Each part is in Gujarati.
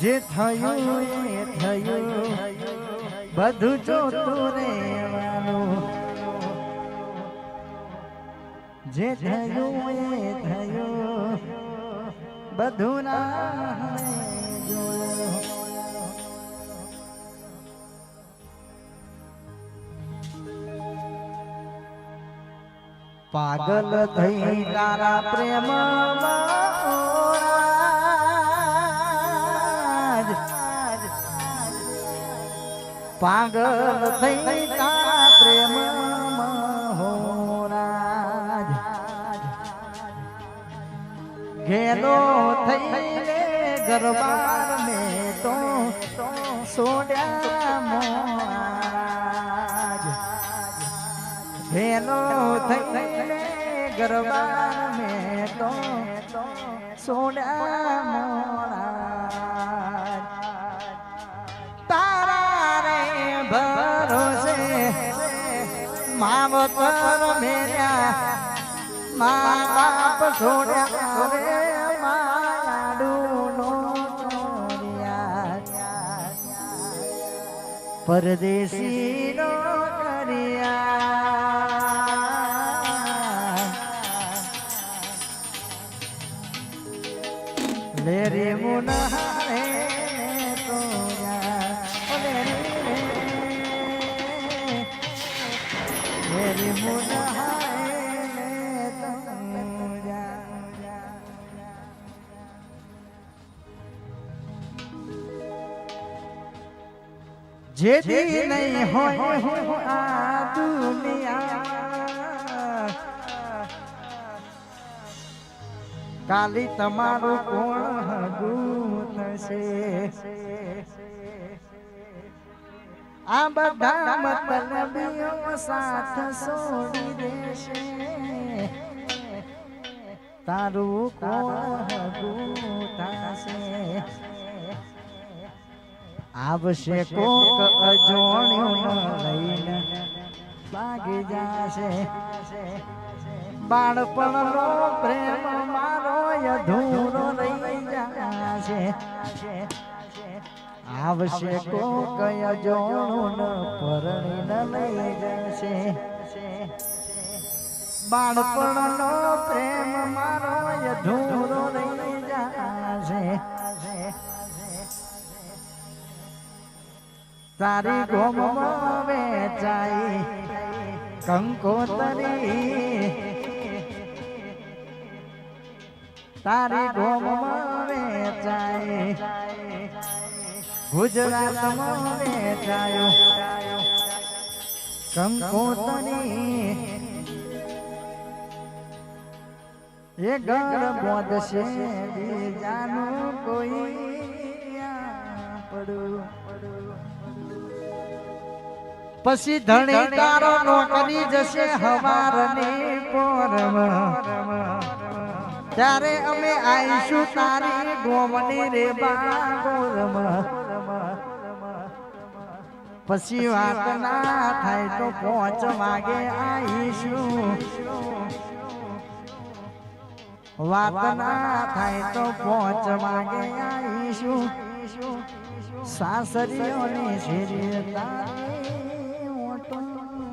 જે થયું, એ થયું. બધું જોતું રહેવાનું જે થયું, એ થયું. બધું ના પાગલ થઈ તારા પ્રેમમાં. પાગલ થઈ તારા પ્રેમ હોરાજ ઘેલો થઈને ગરબાર મે તો સોડ્યા મોરાજ. થઈ રે ગરબાર મે તો સોડા માવતર મેર્યા મા બાપ છોડ્યા રે પરદેશી નો કર્યા. લે રે જેથી નહીં હોય હું આ દુનિયા કાલી તમારું કોણ હગું થશે? આ બધા મતલબીઓ સાથ છોડી દેશે. તારું કોણ હગું થશે. આવશે કોક અજોણ્યું લઈને ભાગી જાશે. બાળપણનો પ્રેમ મારો અધૂરો રહી જાશે. આવશે કો કયા જોણું પરણી ન લઈ જશે. બાળપણનો પ્રેમ મારો અધૂરો રહી જશે. તારી ગોમમાં વેચાઈ કંકોતરી. તારી ગોમમાં વેચાઈ ગુજરાતમાં કંકોતરી એ ઘર બોધશે બીજાનું કોઈ પછી ધણી તારો નોકરી જશે હવારની પોરમાં. ત્યારે અમે આઈશું તારી ગોમની રે બાગોરમાં. પછી વાત ના થાય તો પાંચ વાગે આવીશું વાત ના થાય તો પાંચ વાગે આવીશું સાસરીઓની શેરી તારે ઓટો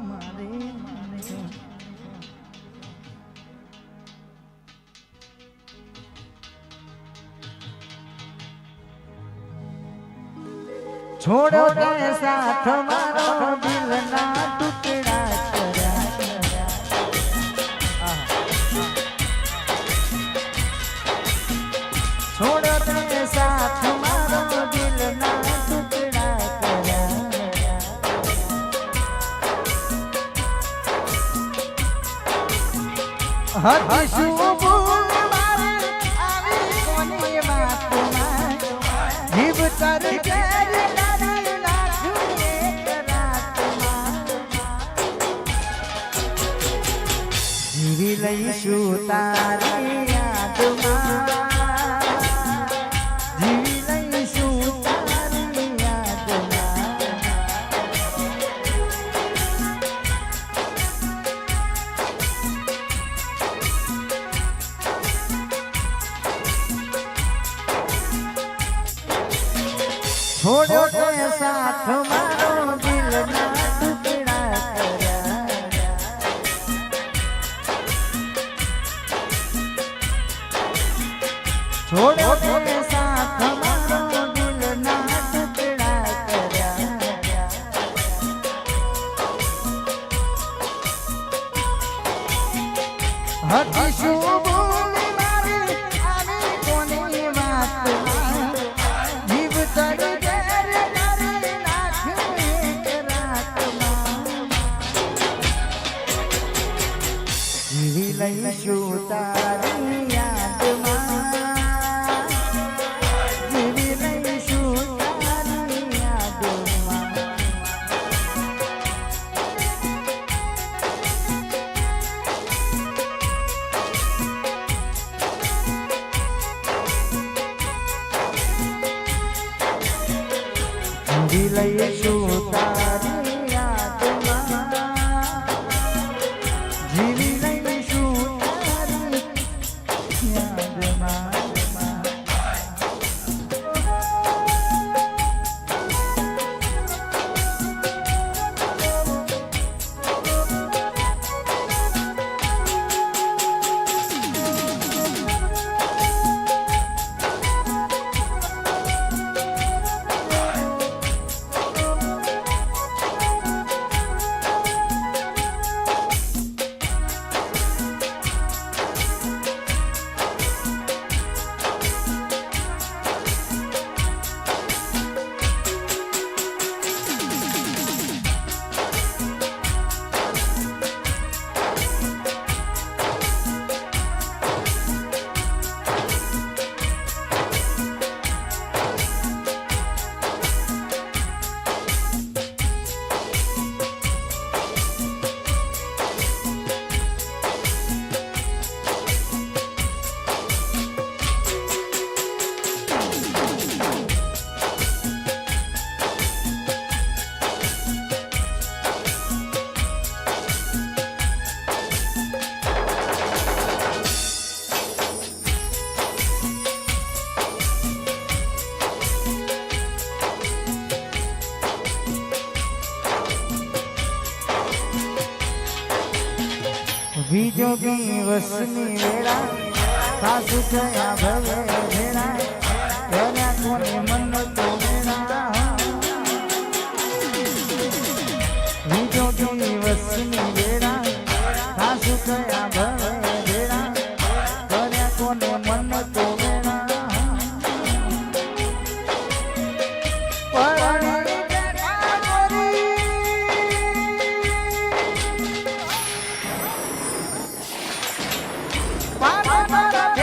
મારી છોડો તે સાથ મારો દિલ ના ટુકડા કર્યા છોડો તે સાથ મારો દિલ ના ટુકડા કર્યા હજી શું ભૂલ લઈશું તારી યાદમાં. જીવી લઈશું તારી યાદમાં છોડ્યો સાથ મારો દિલના. છોડ્યો તે સાથ મારો દિલના ટુકડા કર્યા હતી શું ભૂલ મારી આવી કોની જીવ જીવી લઈશું તારી જીવી લઈશું તારી બીજો દિવસની વેળા. સાસુ થયા ભવે ભેળા. ઘણા કોને મન તો વેળા બીજો દિવસની મારા મારા ઘેરે ચીઠી